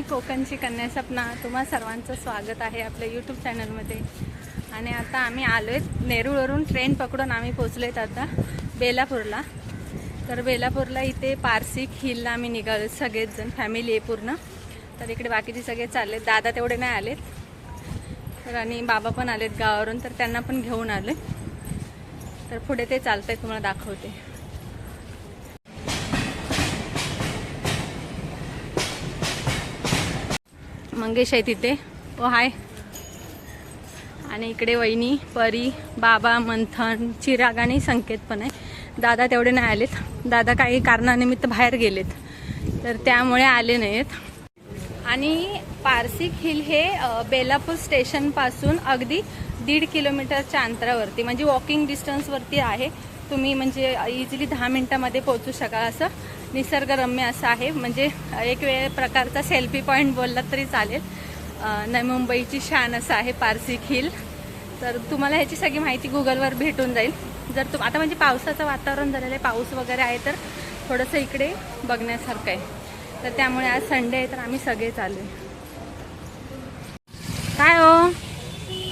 मी कोकणची कन्या सपना तुम्हा सर्वांचं स्वागत आहे आपल्या यूट्यूब चॅनलमध्ये आणि आता आम्ही आलो आहेत नेरूळवरून ट्रेन पकडून आम्ही पोचलो आहेत आता बेलापूरला. तर बेलापूरला इथे पारसिक हिलला आम्ही निघालो सगळेच जण फॅमिली आहे पूर्ण. तर इकडे बाकीचे सगळे चालले दादा तेवढे नाही आलेत. तर आणि बाबा पण आलेत गावावरून तर त्यांना पण घेऊन आले तर पुढे ते चालतंय तुम्हाला दाखवते. मंगेश आहे तिथे. ओ हाय. आणि इकडे वहिनी परी बाबा मंथन चिराग आणि संकेत पण आहे. दादा तेवढे नाही आलेत. दादा काही कारणानिमित्त बाहेर गेलेत. तर त्यामुळे आले नाहीत. आणि पारसिक हिल हे बेलापूर स्टेशनपासून अगदी दीड किलोमीटरच्या अंतरावरती म्हणजे वॉकिंग डिस्टन्सवरती आहे. तुम्ही म्हणजे इझिली दहा मिनिटामध्ये पोहोचू शकाल असं. निसर्गरम्य असं आहे. म्हणजे एक वेळ प्रकारचा सेल्फी पॉईंट बोललात तरी चालेल. नवी मुंबईची शान असं आहे पारसिक हिल तर तुम्हाला ह्याची सगळी माहिती गुगलवर भेटून जाईल. जर तुम आता म्हणजे पावसाचं वातावरण झालेलं आहे पाऊस वगैरे आहे तर थोडंसं इकडे बघण्यासारखं आहे. तर त्यामुळे आज संडे आहे तर आम्ही सगळेच आलो काय हो?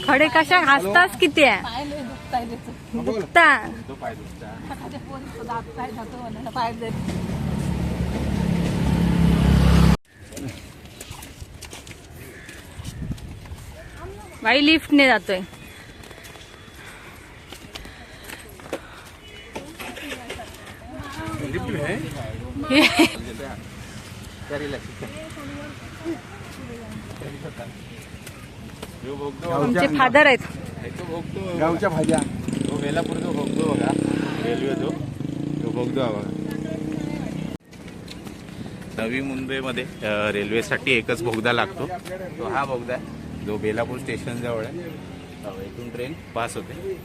खडे कशा हसताच किती आहे? दुखता? बाई लिफ्टने जातोय. आमचे फादर आहेत. गावच्या भाज्या. तो वेलापूर जो भोगतो बघा. रेल्वे जो तो भोगतो हा बघा नवी मुंबईमध्ये रेल्वेसाठी एकच बोगदा लागतो. तो हा बोगदा आहे. जो बेलापूर स्टेशनजवळ आहे. इथून ट्रेन पास होते.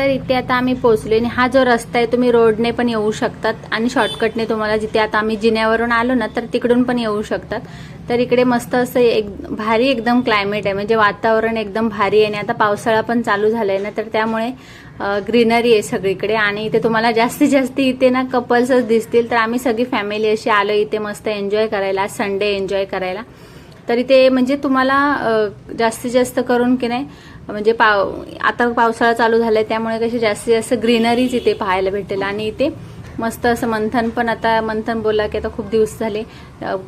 तर इथे आता आम्ही पोहोचलो आणि हा जो रस्ता आहे तुम्ही रोडने पण येऊ शकतात आणि शॉर्टकटने तुम्हाला जिथे आता आम्ही जिन्यावरून आलो ना तर तिकडून पण येऊ शकतात. तर इकडे मस्त असं एक भारी एकदम क्लायमेट आहे. म्हणजे वातावरण एकदम भारी आहे आणि आता पावसाळा पण चालू झालाय ना तर त्यामुळे ग्रीनरी आहे सगळीकडे आणि इथे तुम्हाला जास्तीत जास्त इथे ना कपल्सच दिसतील. तर आम्ही सगळी फॅमिली अशी आलो इथे मस्त एन्जॉय करायला संडे एन्जॉय करायला. तर इथे म्हणजे तुम्हाला जास्तीत जास्त करून की नाही म्हणजे पाव आता पावसाळा चालू झालाय त्यामुळे कशी जास्तीत जास्त ग्रीनरीच इथे पाहायला भेटेल. आणि इथे मस्त असं मंथन पण आता मंथन बोला की आता खूप दिवस झाले.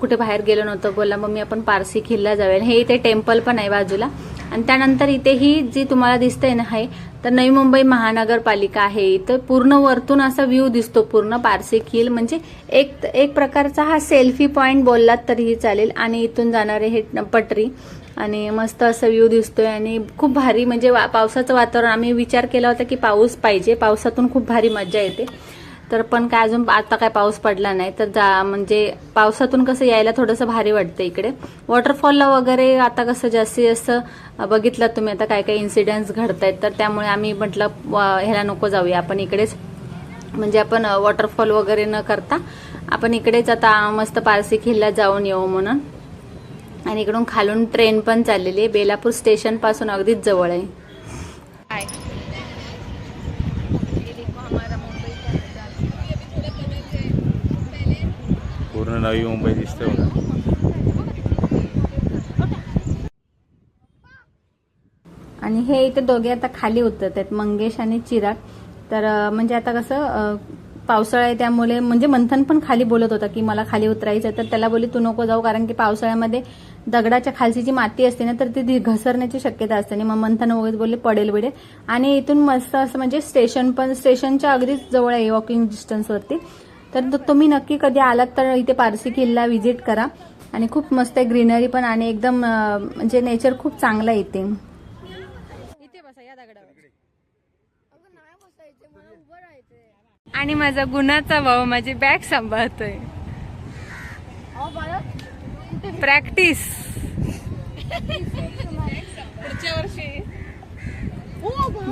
कुठे बाहेर गेलो नव्हतं बोला मग मी आपण पारसी खिल्ला जाऊया. हे इथे टेम्पल पण आहे बाजूला. आणि त्यानंतर इथे ही जी तुम्हाला दिसतंय ना आहे तर नवी मुंबई महानगरपालिका आहे. इथं पूर्ण वरतून असा व्ह्यू दिसतो पूर्ण पारसी खिल. म्हणजे एक एक प्रकारचा हा सेल्फी पॉईंट बोललात तरीही चालेल. आणि इथून जाणारे हे पटरी आणि मस्त असं व्ह्यू दिसतोय आणि खूप भारी म्हणजे वा- पावसाचं वातावरण आम्ही विचार केला होता की पाऊस पाहिजे. पावसातून खूप भारी मजा येते. तर पण काय अजून आता काय पाऊस पडला नाही. तर जा म्हणजे पावसातून कसं यायला थोडंसं भारी वाटतं इकडे. वॉटरफॉलला वगैरे आता कसं जास्तीत जास्त बघितलं तुम्ही आता काय काय इन्सिडेंट्स घडत आहेत तर त्यामुळे आम्ही म्हटलं ह्याला नको जाऊया. आपण इकडेच म्हणजे आपण वॉटरफॉल वगैरे न करता आपण इकडेच आता मस्त पारसी खिल्ला जाऊन येऊ म्हणून. आणि इकडून खालून ट्रेन पण चाललेली आहे. बेलापूर स्टेशनपासून अगदीच जवळ आहे. पूर्ण नवी मुंबई दिसते आणि हे इथे दोघे आता खाली उतरत आहेत मंगेश आणि चिराग. तर म्हणजे आता कसं पावसाळा आहे त्यामुळे म्हणजे मंथन पण खाली बोलत होता की मला खाली उतरायचं आहे. तर त्याला बोलली तू नको जाऊ कारण की पावसाळ्यामध्ये दगडाच्या खालची जी माती असते ना तर ती घसरण्याची शक्यता असते. आणि मग मंथन वगैरे बोलले पडेल बिडेल. आणि इथून मस्त असं म्हणजे स्टेशन पण स्टेशनच्या अगदीच जवळ आहे वॉकिंग डिस्टन्सवरती तर तुम्ही नक्की कधी आलात तर इथे पारसी किल्ला व्हिजिट करा. आणि खूप मस्त आहे ग्रीनरी पण आणि एकदम म्हणजे नेचर खूप चांगलं आहे इथे. इथे बसा या दगडावर. आणि माझा गुणाचा भाऊ माझी बॅग सांभाळतोय. प्रॅक्टिस पुढच्या वर्षी.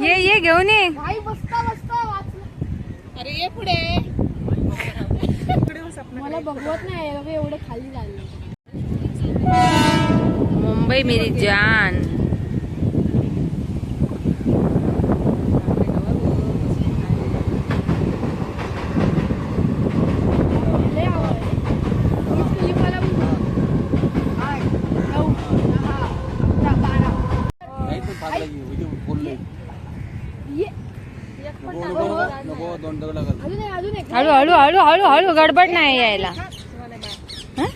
ये ये घेऊन ये. भाई बसता बसता वाचलं अरे ये पुढे. मला बघवत नाही एवढं खाली झालं. बाई मेरी जान. हळू हळू हळू हळू हळू गडबड नाही यायला. हं?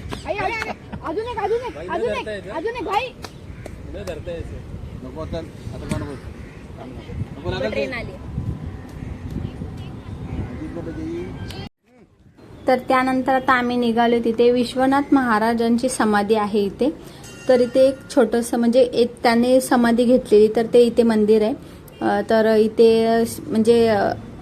अजून एक अजून एक अजून एक अजून एक भाई नको तर आता कोण बोल नको लागल तर त्यानंतर आता आम्ही निघालो तिथे. विश्वनाथ महाराजांची समाधी आहे इथे. तर इथे एक छोटंसं म्हणजे एक त्याने समाधी घेतलेली तर ते इथे मंदिर आहे. तर इथे म्हणजे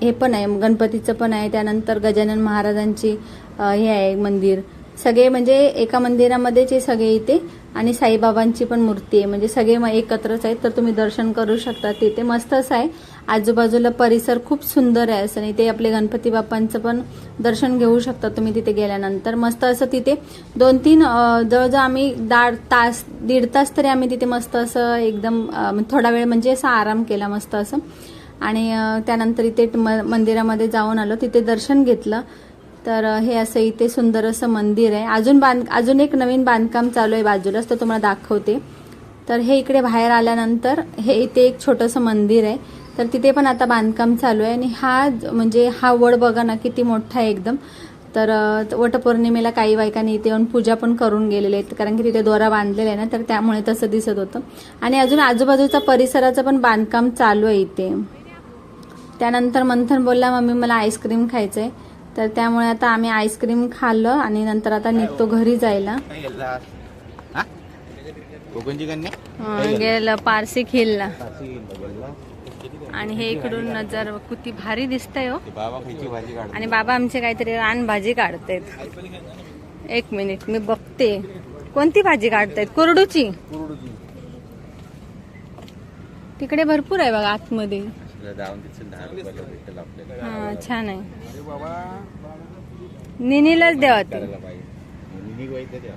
हे पण आहे गणपतीचं पण आहे त्यानंतर गजानन महाराजांची हे आहे मंदिर. सगळे म्हणजे एका मंदिरामध्येच हे सगळे इथे आणि साईबाबांची पण मूर्ती आहे. म्हणजे सगळे मग एकत्रच आहेत तर तुम्ही दर्शन करू शकता. तिथे मस्त असं आहे. आजूबाजूला परिसर खूप सुंदर आहे असं आणि ते आपले गणपती बाप्पांचं पण दर्शन घेऊ शकता तुम्ही तिथे गेल्यानंतर. मस्त असं तिथे दोन तीन जवळजवळ आम्ही दाड तास दीड तास तरी आम्ही तिथे मस्त असं एकदम थोडा वेळ म्हणजे असा आराम केला मस्त असं. आणि त्यानंतर इथे म- मंदिरामध्ये जाऊन आलो. तिथे दर्शन घेतलं. तर हे असं इथे सुंदर असं मंदिर आहे. अजून बांध अजून एक नवीन बांधकाम चालू आहे बाजूलाच तर तुम्हाला दाखवते. तर हे इकडे बाहेर आल्यानंतर हे इथे एक छोटंसं मंदिर आहे. तर तिथे पण आता बांधकाम चालू आहे. आणि हा ज- म्हणजे हा वड बघा ना किती मोठा आहे एकदम. तर वटपौर्णिमेला काही बायकांनी इथे येऊन पूजा पण करून गेलेले आहेत. कारण की तिथे दोरा बांधलेला आहे ना तर त्यामुळे तसं दिसत होतं. आणि अजून आजूबाजूचा परिसराचं पण बांधकाम चालू आहे इथे. त्यानंतर मंथन बोलला मम्मी मला आईस्क्रीम खायचंय. तर त्यामुळे आता आम्ही आईस्क्रीम खाल्लं आणि नंतर आता निघतो घरी जायला. गेला हा पारसी खिल्ला. आणि हे इकडून नजर किती भारी दिसतंय हो. खायची आणि बाबा आमचे काहीतरी रान भाजी काढतायत. एक मिनिट मी बघते. कोणती भाजी काढतायत? कुरडूची. तिकडे भरपूर आहे बघा आतमध्ये. जाऊन तिथे दहा रुपयाला भेटेल आपल्याला. हा छान आहे. निनीलाच द्यावा ते. करायला पाहिजे. मिनी गोयचं द्या.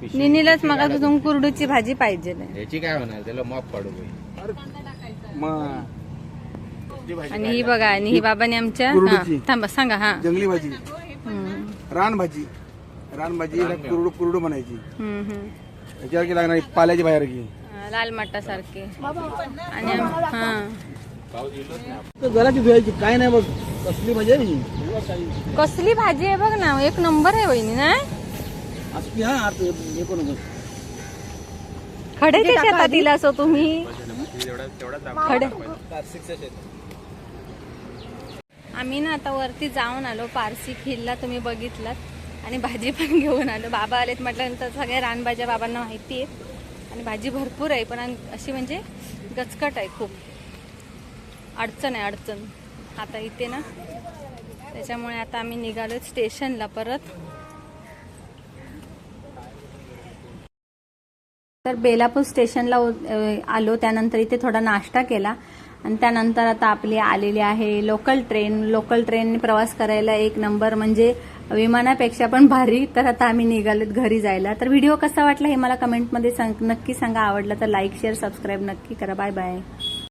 पिशवी- निनीलाच मग कुरडूची भाजी पाहिजे याची काय होणार त्याला माप काढू बाई. भाजी आणि ही बघा आणि ही बाबाने आमच्या हा, कुरडूची. थांबा सांगा हा. जंगली भाजी. हम्म, रान भाजी. रान भाजी याला कुरडू कुरडू म्हणायची. हम्म, हम्म. याच्यावर की लागणार पाल्याची बाहेर की लाल मट्टा सारखे आणि आम- हा. धुवायची काय नाही बघ कसली भाजी आहे ही? कसली भाजी आहे बघ ना एक नंबर आहे वहिनी ना? असली हा आत. खडे ते शेतात दिला असो तुम्ही. खडे. आम्ही ना आता वरती जाऊन आलो पारसी खिल्ला तुम्ही बघितलात. आणि भाजी पण घेऊन आलो. बाबा आलेत म्हटल्यानंतर सगळ्या रानभाज्या बाबांना माहिती आहेत आणि भाजी भरपूर आहे पण अशी म्हणजे गचकट आहे खूप. अडचण आहे अडचण. आता इथे ना त्याच्यामुळे आता आम्ही निघालो स्टेशनला परत. तर बेलापूर स्टेशनला आलो त्यानंतर इथे थोडा नाश्ता केला. आणि त्यानंतर आता आपली आलेली आहे लोकल ट्रेन लोकल ट्रेनने प्रवास करायला एक नंबर म्हणजे विमानापेक्षा पण भारी. तर आता आम्ही निघालोत घरी जायला. तर व्हिडिओ कसा वाटला हे मला कमेंटमध्ये सांग नक्की सांगा. आवडला तर लाईक शेअर सबस्क्राईब नक्की करा. Bye bye